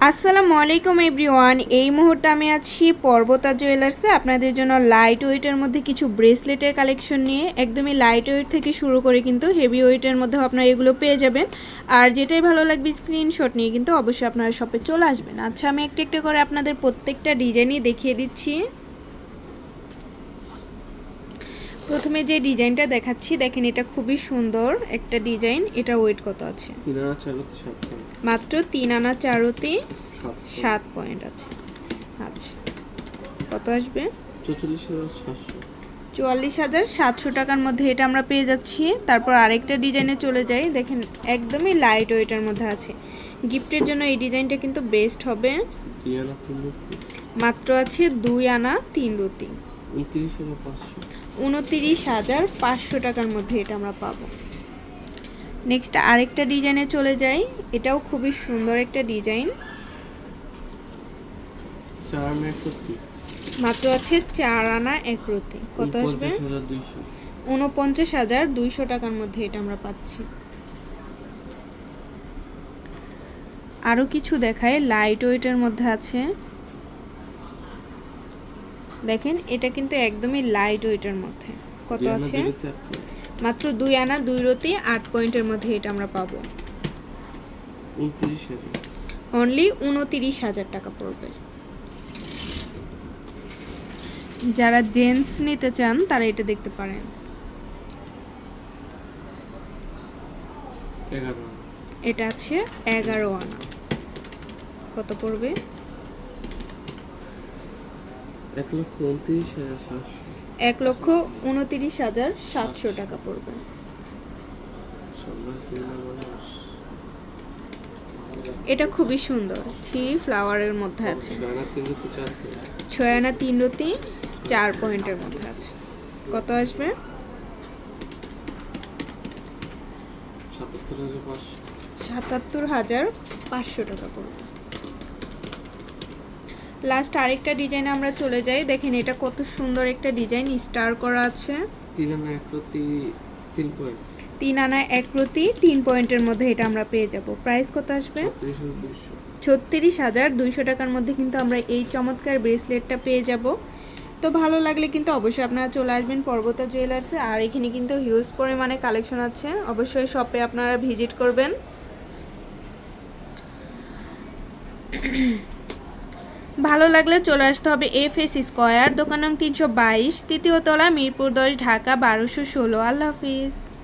আসসালামু আলাইকুম এভরিওয়ান। এই মুহূর্তে আমি আছি পর্বতা জুয়েলার্সে আপনাদের জন্য লাইট ওয়েটের মধ্যে কিছু ব্রেসলেটের কালেকশন নিয়ে। একদমই লাইট ওয়েট থেকে শুরু করে কিন্তু হেভি ওয়েটের মধ্যেও আপনারা এগুলো পেয়ে যাবেন। আর যেটাই ভালো লাগবে স্ক্রিনশট নিয়ে কিন্তু অবশ্যই আপনারা শপে চলে আসবেন। আচ্ছা আমি একটা একটা করে আপনাদের প্রত্যেকটা ডিজাইনই দেখিয়ে দিচ্ছি। প্রথমে যে ডিজাইনটা দেখাচ্ছি দেখেন এটা খুবই সুন্দর একটা ডিজাইন। এটা ওয়েট কত আছে? মাত্র তিন আনা চারতি সাত পয়েন্ট আছে। আচ্ছা কত আসবে? চুয়াল্লিশ হাজার সাতশো টাকার মধ্যে এটা আমরা পেয়ে যাচ্ছি। তারপর আরেকটা ডিজাইনে চলে যাই। দেখেন একদমই লাইট ওয়েটার মধ্যে আছে। গিফটের জন্য এই ডিজাইনটা কিন্তু বেস্ট হবে। মাত্র আছে দুই আনা তিন রুতি উনত্রিশ হাজার পাঁচশো টাকার মধ্যে এটা আমরা পাবো। নেক্সট আরেকটা ডিজাইনে চলে যাই। এটাও খুবই সুন্দর একটা ডিজাইন মাত্র আছে চার আনা এক রুতি কত আসবে? উনপঞ্চাশ হাজার দুইশো। টাকার মধ্যে এটা আমরা পাচ্ছি। আরও কিছু দেখায় লাইট ওয়েটের মধ্যে আছে। দেখেন এটা কিন্তু একদমই লাইট ওয়েটের মধ্যে। কত আছে? মাত্র দুই আনা দুই রতি আট পয়েন্টের মধ্যে এটা আমরা পাবো। অনলি উনতিরিশ হাজার টাকা পড়বে। যারা জেন্টস নিতে চান তারা এটা দেখতে পারেন। এটা আছে এগারো আনা। কত পড়বে? এক লক্ষ উনত্রিশ হাজার সাতশো। এক লক্ষ উনতিরিশ হাজার সাতশো টাকা পড়বে। এটা খুবই সুন্দর। থ্রি ফ্লাওয়ারের মধ্যে আছে। ছয় আনা তিন রতি চার পয়েন্টের মধ্যে আছে। কত আসবে? সাতাত্তর হাজার পাঁচশো টাকা পড়বে। লাস্ট আরেকটা ডিজাইন আমরা চলে যাই। দেখেন এটা কত সুন্দর একটা ডিজাইন স্টার করা আছে। তিন আনা এক রুটি তিন পয়েন্ট তিন আনা এক রতি তিন পয়েন্টের মধ্যে এটা আমরা পেয়ে যাব। প্রাইস কত আসবে? ছত্রিশ হাজার দুইশো। টাকার মধ্যে কিন্তু আমরা এই চমৎকার ব্রেসলেটটা পেয়ে যাব। তো ভালো লাগলে কিন্তু অবশ্যই আপনারা চলে আসবেন পর্বতা জুয়েলার্সে আর এখানে কিন্তু হিউজ পরিমাণে কালেকশন আছে। অবশ্যই শপে আপনারা ভিজিট করবেন। ভালো লাগলে চলে আসতে হবে এফ এস স্কোয়ার, দোকান নং তিনশো বাইশ, তৃতীয় তলা মিরপুর দশ, ঢাকা বারোশো ষোলো। আল্লাহ হাফিজ।